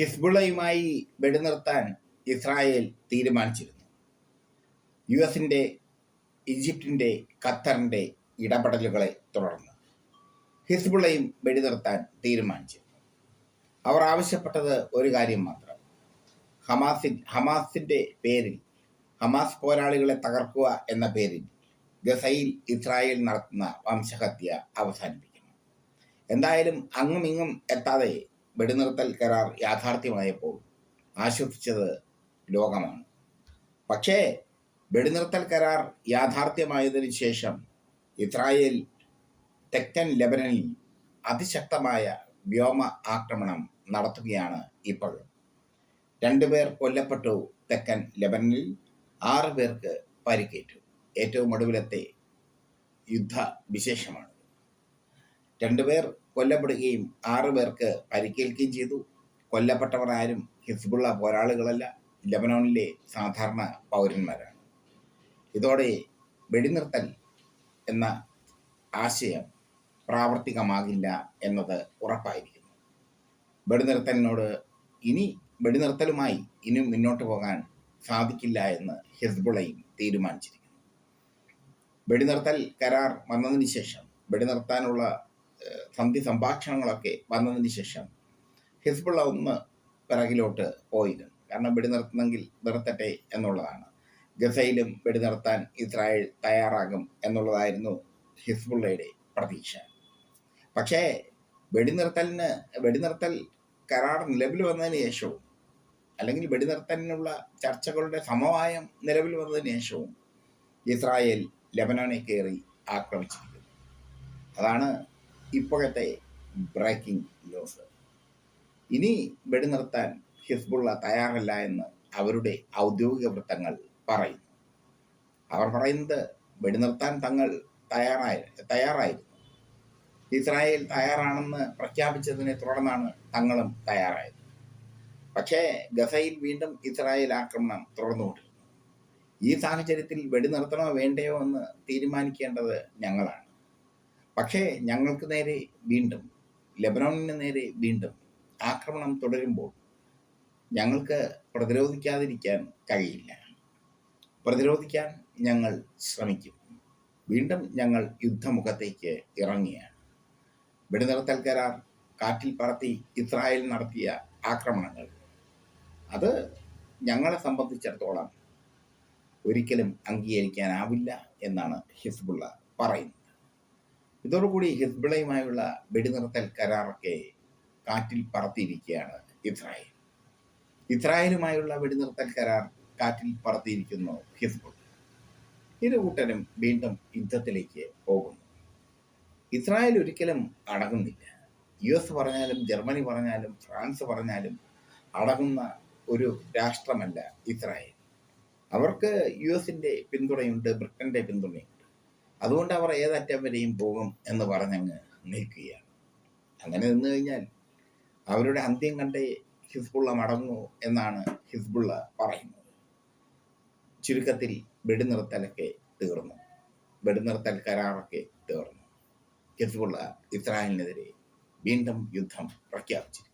ഹിസ്ബുള്ളയുമായി വെടിനിർത്താൻ Israel തീരുമാനിച്ചിരുന്നു. U എസിന്റെ ഈജിപ്തിന്റെ ഖത്തറിന്റെ ഇടപെടലുകളെ തുടർന്ന് ഹിസ്ബുള്ളയും വെടിനിർത്താൻ തീരുമാനിച്ചിരുന്നു. അവർ ആവശ്യപ്പെട്ടത് ഒരു കാര്യം മാത്രം. ഹമാസിൻ ഹമാസിന്റെ പേരിൽ ഹമാസ് പോരാളികളെ തകർക്കുക എന്ന പേരിൽ ഗസയിൽ ഇസ്രായേൽ നടത്തുന്ന വംശഹത്യ അവസാനിപ്പിക്കണം. എന്തായാലും അങ്ങും ഇങ്ങും എത്താതെ വെടിനിർത്തൽ കരാർ യാഥാർത്ഥ്യമായപ്പോൾ ആശ്വസിച്ചത് ലോകമാണ്. പക്ഷേ വെടിനിർത്തൽ കരാർ യാഥാർത്ഥ്യമായതിനു ശേഷം ഇസ്രായേൽ തെക്കൻ ലെബനനിൽ അതിശക്തമായ വ്യോമ ആക്രമണം നടത്തുകയാണ് ഇപ്പോൾ. രണ്ടുപേർ കൊല്ലപ്പെട്ടു തെക്കൻ ലെബനനിൽ ആറ് പേർക്ക് പരിക്കേറ്റു. ഏറ്റവും ഒടുവിലത്തെ യുദ്ധ വിശേഷമാണ് രണ്ടുപേർ കൊല്ലപ്പെടുകയും ആറ് പേർക്ക് പരിക്കേൽക്കുകയും ചെയ്തു. കൊല്ലപ്പെട്ടവർ ആരും ഹിസ്ബുള്ള പോരാളികളല്ല. ലബനോണിലെ സാധാരണ പൗരന്മാരാണ്. ഇതോടെ വെടിനിർത്തൽ എന്ന ആശയം പ്രാവർത്തികമാകില്ല എന്നത് ഉറപ്പായിരിക്കുന്നു. വെടിനിർത്തലിനോട് ഇനി വെടിനിർത്തലുമായി ഇനി മുന്നോട്ട് പോകാൻ സാധിക്കില്ല എന്ന് ഹിസ്ബുളയും തീരുമാനിച്ചിരിക്കുന്നു. വെടിനിർത്തൽ കരാർ വന്നതിന് ശേഷം വെടിനിർത്താനുള്ള സന്ധി സംഭാഷണങ്ങളൊക്കെ വന്നതിന് ശേഷം ഹിസ്ബുള്ള ഒന്ന് പിറകിലോട്ട് പോയിരുന്നു. കാരണം വെടി നിർത്തണമെങ്കിൽ നിർത്തട്ടെ എന്നുള്ളതാണ്. ഗസയിലും വെടി നിർത്താൻ ഇസ്രായേൽ തയ്യാറാകും എന്നുള്ളതായിരുന്നു ഹിസ്ബുള്ളയുടെ പ്രതീക്ഷ. പക്ഷേ വെടി വെടിനിർത്തൽ കരാർ നിലവിൽ വന്നതിന് ശേഷവും അല്ലെങ്കിൽ വെടിനിർത്തലിനുള്ള ചർച്ചകളുടെ സമവായം നിലവിൽ വന്നതിന് ശേഷവും ഇസ്രായേൽ ലെബനോനെ കയറി ആക്രമിച്ചിരിക്കുന്നു. അതാണ് ഇപ്പോഴത്തെ ബ്രേക്കിംഗ് ന്യൂസ് ഇനി വെടിനിർത്താൻ ഹിസ്ബുള്ള തയ്യാറല്ല എന്ന് അവരുടെ ഔദ്യോഗിക വൃത്തങ്ങൾ പറയുന്നു. അവർ പറയുന്നത് വെടിനിർത്താൻ തങ്ങൾ തയ്യാറായി തയ്യാറായിരുന്നു. ഇസ്രായേൽ തയ്യാറാണെന്ന് പ്രഖ്യാപിച്ചതിനെ തുടർന്നാണ് തങ്ങളും തയ്യാറായത്. പക്ഷേ ഗസയിൽ വീണ്ടും ഇസ്രായേൽ ആക്രമണം തുടർന്നുകൊണ്ടിരുന്നു. ഈ സാഹചര്യത്തിൽ വെടിനിർത്തണോ വേണ്ടയോ എന്ന് തീരുമാനിക്കേണ്ടത് ഞങ്ങളാണ്. പക്ഷേ ഞങ്ങൾക്ക് നേരെ വീണ്ടും ലെബനോണിന് നേരെ വീണ്ടും ആക്രമണം തുടരുമ്പോൾ ഞങ്ങൾക്ക് പ്രതിരോധിക്കാതിരിക്കാൻ കഴിയില്ല. പ്രതിരോധിക്കാൻ ഞങ്ങൾ ശ്രമിക്കും. വീണ്ടും ഞങ്ങൾ യുദ്ധമുഖത്തേക്ക് ഇറങ്ങിയാണ് വെടിനിർത്തൽ കരാർ കാറ്റിൽ പറത്തി ഇസ്രായേൽ നടത്തിയ ആക്രമണങ്ങൾ അത് ഞങ്ങളെ സംബന്ധിച്ചിടത്തോളം ഒരിക്കലും അംഗീകരിക്കാനാവില്ല എന്നാണ് ഹിസ്ബുള്ള പറയുന്നത്. ഇതോടുകൂടി ഹിസ്ബിളയുമായുള്ള വെടിനിർത്തൽ കരാറൊക്കെ കാറ്റിൽ പറത്തിയിരിക്കുകയാണ് ഇസ്രായേൽ. ഇസ്രായേലുമായുള്ള വെടിനിർത്തൽ കരാർ കാറ്റിൽ പറത്തിയിരിക്കുന്നു ഹിസ്ബുൾ. ഇരു കൂട്ടരും വീണ്ടും യുദ്ധത്തിലേക്ക് പോകുന്നു. ഇസ്രായേൽ ഒരിക്കലും അടങ്ങുന്നില്ല. യു എസ് പറഞ്ഞാലും ജർമ്മനി പറഞ്ഞാലും ഫ്രാൻസ് പറഞ്ഞാലും അടങ്ങുന്ന ഒരു രാഷ്ട്രമല്ല ഇസ്രായേൽ. അവർക്ക് യു എസിന്റെ പിന്തുണയുണ്ട് ബ്രിട്ടന്റെ പിന്തുണയുണ്ട് അതുകൊണ്ട് അവർ ഏതറ്റം വരെയും പോകും എന്ന് പറഞ്ഞങ്ങ് നിൽക്കുകയാണ്. അങ്ങനെ നിന്ന് കഴിഞ്ഞാൽ അവരുടെ അന്ത്യം കണ്ടേ ഹിസ്ബുള്ള മടങ്ങൂ എന്നാണ് ഹിസ്ബുള്ള പറയുന്നത്. ചുരുക്കത്തിൽ വെടിനിർത്തലൊക്കെ തീർന്നു. വെടിനിർത്തൽ കരാറൊക്കെ തീർന്നു. ഹിസ്ബുള്ള ഇസ്രായേലിനെതിരെ വീണ്ടും യുദ്ധം പ്രഖ്യാപിച്ചിരിക്കുന്നു.